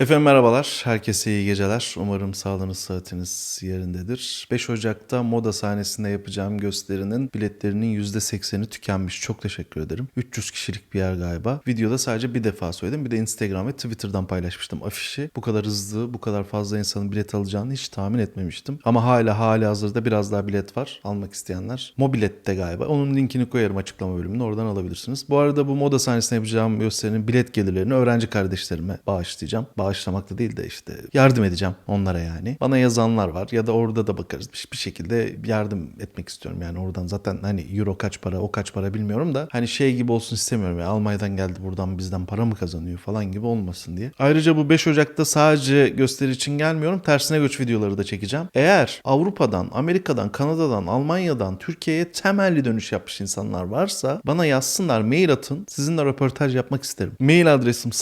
Efendim merhabalar, herkese iyi geceler. Umarım sağlığınız, saatiniz yerindedir. 5 Ocak'ta moda sahnesinde yapacağım gösterinin biletlerinin %80'i tükenmiş. Çok teşekkür ederim. 300 kişilik bir yer galiba. Videoda sadece bir defa söyledim. Bir de Instagram ve Twitter'dan paylaşmıştım afişi. Bu kadar hızlı, bu kadar fazla insanın bilet alacağını hiç tahmin etmemiştim. Ama hala hali hazırda biraz daha bilet var. Almak isteyenler. Mobilet'te galiba. Onun linkini koyarım açıklama bölümüne. Oradan alabilirsiniz. Bu arada bu moda sahnesinde yapacağım gösterinin bilet gelirlerini öğrenci kardeşlerime bağışlayacağım. Bağışlamak da değil de işte yardım edeceğim onlara yani. Bana yazanlar var ya da orada da bakarız. Bir- şekilde yardım etmek istiyorum yani oradan zaten hani euro kaç para o kaç para bilmiyorum da hani şey gibi olsun istemiyorum ya Almanya'dan geldi buradan bizden para mı kazanıyor falan gibi olmasın diye. Ayrıca bu 5 Ocak'ta sadece gösteri için gelmiyorum. Tersine göç videoları da çekeceğim. Eğer Avrupa'dan, Amerika'dan, Kanada'dan, Almanya'dan Türkiye'ye temelli dönüş yapmış insanlar varsa bana yazsınlar, mail atın. Sizinle röportaj yapmak isterim. Mail adresim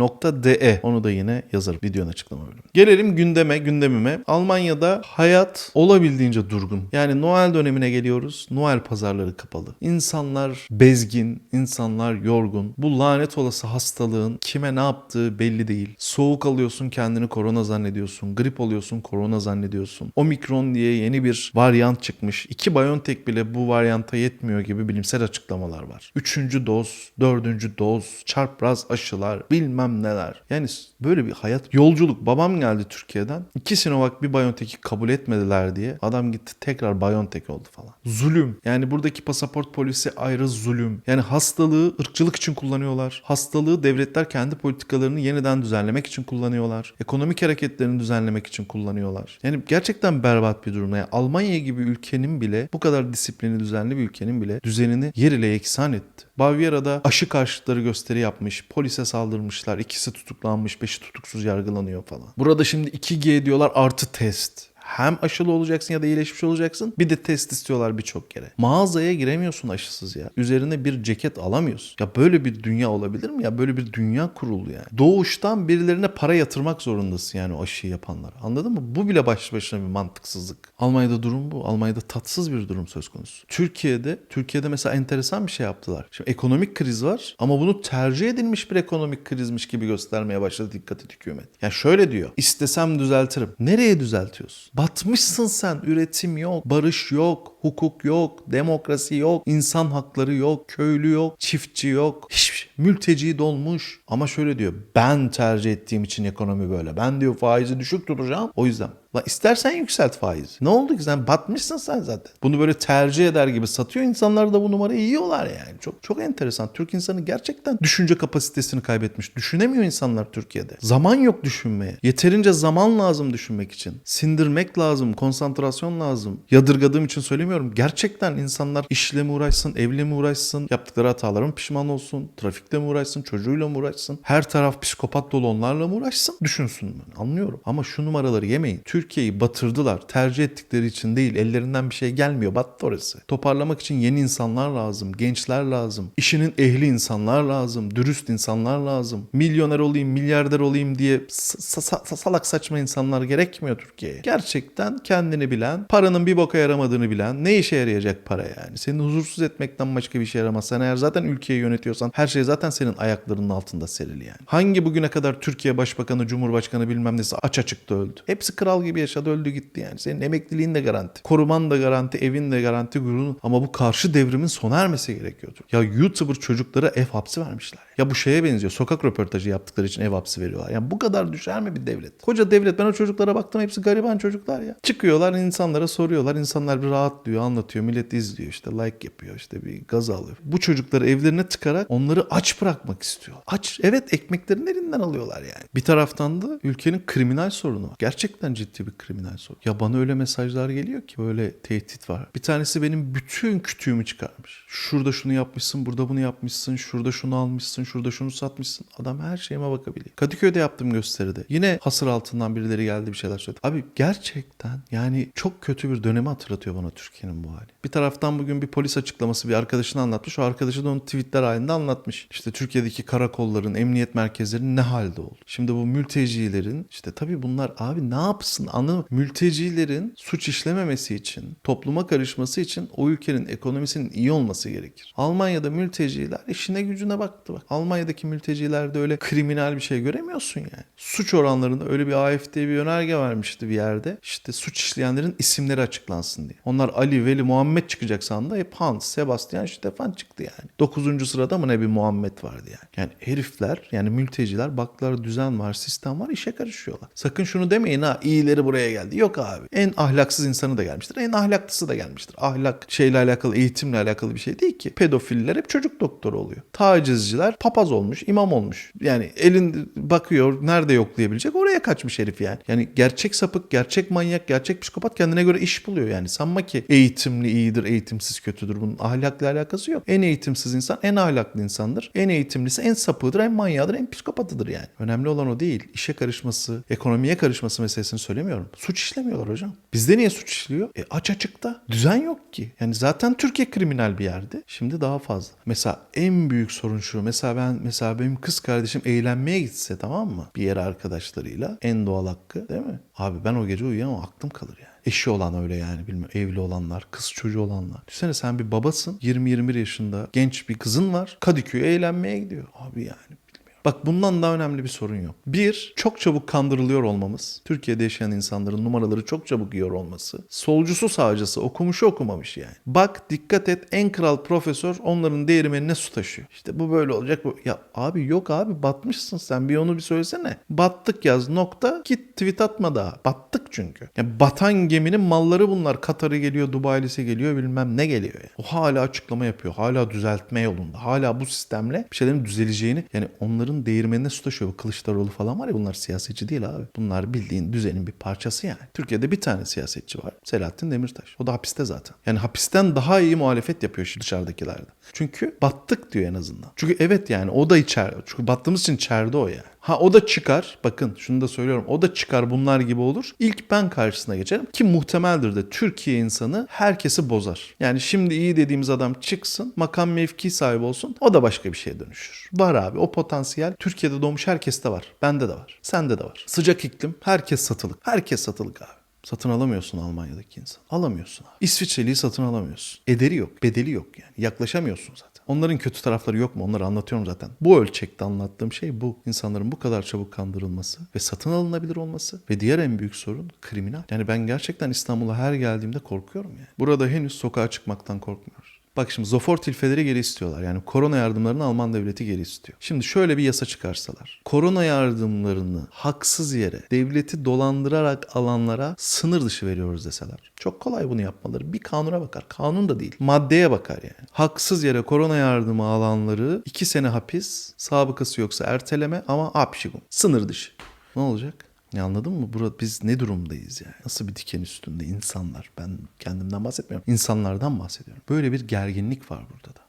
saldasafak.aol.de Onu da yine yazarım videonun açıklama bölümü. Gelelim gündeme, gündemime. Almanya'da hayat olabildiğince durgun. Yani Noel dönemine geliyoruz. Noel pazarları kapalı. İnsanlar bezgin, insanlar yorgun. Bu lanet olası hastalığın kime ne yaptığı belli değil. Soğuk alıyorsun kendini korona zannediyorsun. Grip oluyorsun korona zannediyorsun. Omikron diye yeni bir varyant çıkmış. İki Biontech bile bu varyanta yetmiyor gibi bilimsel açıklamalar var. Üçüncü doz, dördüncü doz, çarpraz aşılar, bilmem neler. Yani böyle bir hayat yolculuk. Babam geldi Türkiye'den. İki Sinovac bir Biontech'i kabul etmediler diye. Adam gitti tekrar Biontech oldu falan. Zulüm. Yani buradaki pasaport polisi ayrı zulüm. Yani hastalığı ırkçılık için kullanıyorlar. Hastalığı devletler kendi politikalarını yeniden düzenlemek için kullanıyorlar. Ekonomik hareketlerini düzenlemek için kullanıyorlar. Yani gerçekten berbat bir durum. Yani Almanya gibi ülkenin bile bu kadar disiplini düzenli bir ülkenin bile düzenini yer ile yeksan etti. Bavyera'da aşı karşıtları gösteri yapmış. Polise saldırmışlar. İkisi tutuklanmış. Beşi tutuksuz yargılanıyor falan. Burada şimdi 2G diyorlar artı test. Hem aşılı olacaksın ya da iyileşmiş olacaksın. Bir de test istiyorlar birçok kere. Mağazaya giremiyorsun aşısız ya. Üzerine bir ceket alamıyorsun. Ya böyle bir dünya olabilir mi? Ya böyle bir dünya kurulu yani. Doğuştan birilerine para yatırmak zorundasın yani o aşıyı yapanlar. Anladın mı? Bu bile başlı başına bir mantıksızlık. Almanya'da durum bu. Almanya'da tatsız bir durum söz konusu. Türkiye'de, Türkiye'de mesela enteresan bir şey yaptılar. Şimdi ekonomik kriz var ama bunu tercih edilmiş bir ekonomik krizmiş gibi göstermeye başladı dikkat et hükümet. Yani şöyle diyor. İstesem düzeltirim. Nereye düzeltiyorsun? Batmışsın sen. Üretim yok, barış yok, hukuk yok, demokrasi yok, insan hakları yok, köylü yok, çiftçi yok. Hiçbir şey. Mülteci dolmuş. Ama şöyle diyor. Ben tercih ettiğim için ekonomi böyle. Ben diyor faizi düşük tutacağım. O yüzden. La istersen yükselt faizi. Ne oldu ki sen batmışsın sen zaten. Bunu böyle tercih eder gibi satıyor. İnsanlar da bu numarayı yiyorlar yani. Çok çok enteresan. Türk insanı gerçekten düşünce kapasitesini kaybetmiş. Düşünemiyor insanlar Türkiye'de. Zaman yok düşünmeye. Yeterince zaman lazım düşünmek için. Sindirmek lazım. Konsantrasyon lazım. Yadırgadığım için söylemiyorum. Gerçekten insanlar işle mi uğraşsın, evle mi uğraşsın, yaptıkları hataların pişman olsun, trafikte mi uğraşsın, çocuğuyla mı uğraşsın, her taraf psikopat dolu onlarla mı uğraşsın? Düşünsün ben. Anlıyorum. Ama şu numaraları yemeyin. Türkiye'yi batırdılar. Tercih ettikleri için değil. Ellerinden bir şey gelmiyor. Battı orası. Toparlamak için yeni insanlar lazım. Gençler lazım. işinin ehli insanlar lazım. Dürüst insanlar lazım. Milyoner olayım, milyarder olayım diye sa- sa- sa- salak saçma insanlar gerekmiyor Türkiye'ye. Gerçekten kendini bilen, paranın bir boka yaramadığını bilen, ne işe yarayacak para yani? Seni huzursuz etmekten başka bir şey yaramaz. Sen eğer zaten ülkeyi yönetiyorsan her şey zaten senin ayaklarının altında serili yani. Hangi bugüne kadar Türkiye Başbakanı, Cumhurbaşkanı bilmem nesi aç açıkta öldü. Hepsi kral gibi yaşadı öldü gitti yani. Senin emekliliğin de garanti. Koruman da garanti, evin de garanti, gururun. Ama bu karşı devrimin sona ermesi gerekiyordu. Ya YouTuber çocuklara ev hapsi vermişler. Ya bu şeye benziyor. Sokak röportajı yaptıkları için ev hapsi veriyorlar. Ya bu kadar düşer mi bir devlet? Koca devlet. Ben o çocuklara baktım hepsi gariban çocuklar ya. Çıkıyorlar insanlara soruyorlar. İnsanlar bir rahatlıyor, anlatıyor. Millet izliyor işte like yapıyor işte bir gaz alıyor. Bu çocukları evlerine tıkarak onları aç bırakmak istiyor. Aç. Evet ekmeklerini elinden alıyorlar yani. Bir taraftan da ülkenin kriminal sorunu. Gerçekten ciddi bir kriminal sorun. Ya bana öyle mesajlar geliyor ki böyle tehdit var. Bir tanesi benim bütün kütüğümü çıkarmış. Şurada şunu yapmışsın, burada bunu yapmışsın, şurada şunu almışsın, şurada şunu satmışsın. Adam her şeyime bakabiliyor. Kadıköy'de yaptığım gösteride yine hasır altından birileri geldi bir şeyler söyledi. Abi gerçekten yani çok kötü bir dönemi hatırlatıyor bana Türkiye'nin bu hali. Bir taraftan bugün bir polis açıklaması bir arkadaşını anlatmış. O arkadaşı da onu tweetler halinde anlatmış. İşte Türkiye'deki karakolların, emniyet merkezlerinin ne halde oldu. Şimdi bu mültecilerin işte tabii bunlar abi ne yapsınlar? Karışmasın. Anladın mı? Mültecilerin suç işlememesi için, topluma karışması için o ülkenin ekonomisinin iyi olması gerekir. Almanya'da mülteciler işine gücüne baktı bak. Almanya'daki mültecilerde öyle kriminal bir şey göremiyorsun yani. Suç oranlarında öyle bir AFD bir önerge vermişti bir yerde. İşte suç işleyenlerin isimleri açıklansın diye. Onlar Ali, Veli, Muhammed çıkacak sandı. Hep Hans, Sebastian, Stefan çıktı yani. Dokuzuncu sırada mı ne bir Muhammed vardı yani. Yani herifler yani mülteciler baktılar düzen var, sistem var işe karışıyorlar. Sakın şunu demeyin ha iyileri buraya geldi. Yok abi. En ahlaksız insanı da gelmiştir. En ahlaklısı da gelmiştir. Ahlak şeyle alakalı, eğitimle alakalı bir şey değil ki. Pedofiller hep çocuk doktoru oluyor. Tacizciler papaz olmuş, imam olmuş. Yani elin bakıyor nerede yoklayabilecek oraya kaçmış herif yani. Yani gerçek sapık, gerçek manyak, gerçek psikopat kendine göre iş buluyor yani. Sanma ki eğitimli iyidir, eğitimsiz kötüdür. Bunun ahlakla alakası yok. En eğitimsiz insan en ahlaklı insandır. En eğitimlisi en sapığıdır, en manyağıdır, en psikopatıdır yani. Önemli olan o değil. İşe karışması, ekonomiye karışması meselesini söylemiyorum. Suç işlemiyorlar hocam. Bizde niye suç işliyor? E aç açıkta. Düzen yok ki. Yani zaten Türkiye kriminal bir yerdi. Şimdi daha fazla. Mesela en büyük sorun şu. Mesela ben mesela benim kız kardeşim eğlenmeye gitse tamam mı? Bir yere arkadaşlarıyla. En doğal hakkı değil mi? Abi ben o gece uyuyamam aklım kalır yani. Eşi olan öyle yani bilmiyorum evli olanlar, kız çocuğu olanlar. Düşünsene sen bir babasın 20-21 yaşında genç bir kızın var Kadıköy'e eğlenmeye gidiyor. Abi yani. Bak bundan daha önemli bir sorun yok. Bir, çok çabuk kandırılıyor olmamız. Türkiye'de yaşayan insanların numaraları çok çabuk yiyor olması. Solcusu sağcısı okumuşu okumamış yani. Bak dikkat et en kral profesör onların değirmenine su taşıyor. İşte bu böyle olacak. Bu. Ya abi yok abi batmışsın sen bir onu bir söylesene. Battık yaz nokta git tweet atma daha. Battık çünkü. Ya batan geminin malları bunlar. Katar'ı geliyor, Dubai'lisi geliyor bilmem ne geliyor ya. O hala açıklama yapıyor. Hala düzeltme yolunda. Hala bu sistemle bir şeylerin düzeleceğini yani onların değirmenine su taşıyor. Kılıçdaroğlu falan var ya bunlar siyasetçi değil abi. Bunlar bildiğin düzenin bir parçası yani. Türkiye'de bir tane siyasetçi var. Selahattin Demirtaş. O da hapiste zaten. Yani hapisten daha iyi muhalefet yapıyor şu dışarıdakilerde. Çünkü battık diyor en azından. Çünkü evet yani o da içeride. Çünkü battığımız için içeride o yani. Ha o da çıkar. Bakın şunu da söylüyorum. O da çıkar bunlar gibi olur. İlk ben karşısına geçerim. Ki muhtemeldir de Türkiye insanı herkesi bozar. Yani şimdi iyi dediğimiz adam çıksın. Makam mevki sahibi olsun. O da başka bir şeye dönüşür. Var abi o potansiyel. Türkiye'de doğmuş herkeste var. Bende de var. Sende de var. Sıcak iklim. Herkes satılık. Herkes satılık abi. Satın alamıyorsun Almanya'daki insan. Alamıyorsun abi. İsviçreliyi satın alamıyorsun. Ederi yok, bedeli yok yani. Yaklaşamıyorsun zaten. Onların kötü tarafları yok mu? Onları anlatıyorum zaten. Bu ölçekte anlattığım şey bu. İnsanların bu kadar çabuk kandırılması ve satın alınabilir olması ve diğer en büyük sorun kriminal. Yani ben gerçekten İstanbul'a her geldiğimde korkuyorum yani. Burada henüz sokağa çıkmaktan korkmuyoruz. Bak şimdi Zofor tilfeleri geri istiyorlar. Yani korona yardımlarını Alman devleti geri istiyor. Şimdi şöyle bir yasa çıkarsalar. Korona yardımlarını haksız yere devleti dolandırarak alanlara sınır dışı veriyoruz deseler. Çok kolay bunu yapmaları. Bir kanuna bakar. Kanun da değil. Maddeye bakar yani. Haksız yere korona yardımı alanları iki sene hapis, sabıkası yoksa erteleme ama hapşigum. Sınır dışı. Ne olacak? Ya anladın mı? Burada biz ne durumdayız yani? Nasıl bir diken üstünde insanlar? Ben kendimden bahsetmiyorum. İnsanlardan bahsediyorum. Böyle bir gerginlik var burada da.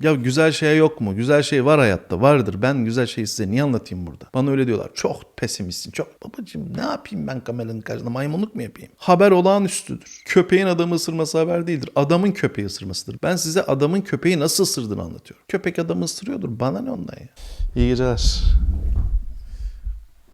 Ya güzel şey yok mu? Güzel şey var hayatta. Vardır. Ben güzel şeyi size niye anlatayım burada? Bana öyle diyorlar. Çok pesimistsin. Çok babacığım ne yapayım ben kameranın karşısında? Maymunluk mu yapayım? Haber olağanüstüdür. Köpeğin adamı ısırması haber değildir. Adamın köpeği ısırmasıdır. Ben size adamın köpeği nasıl ısırdığını anlatıyorum. Köpek adamı ısırıyordur. Bana ne ondan ya? İyi geceler.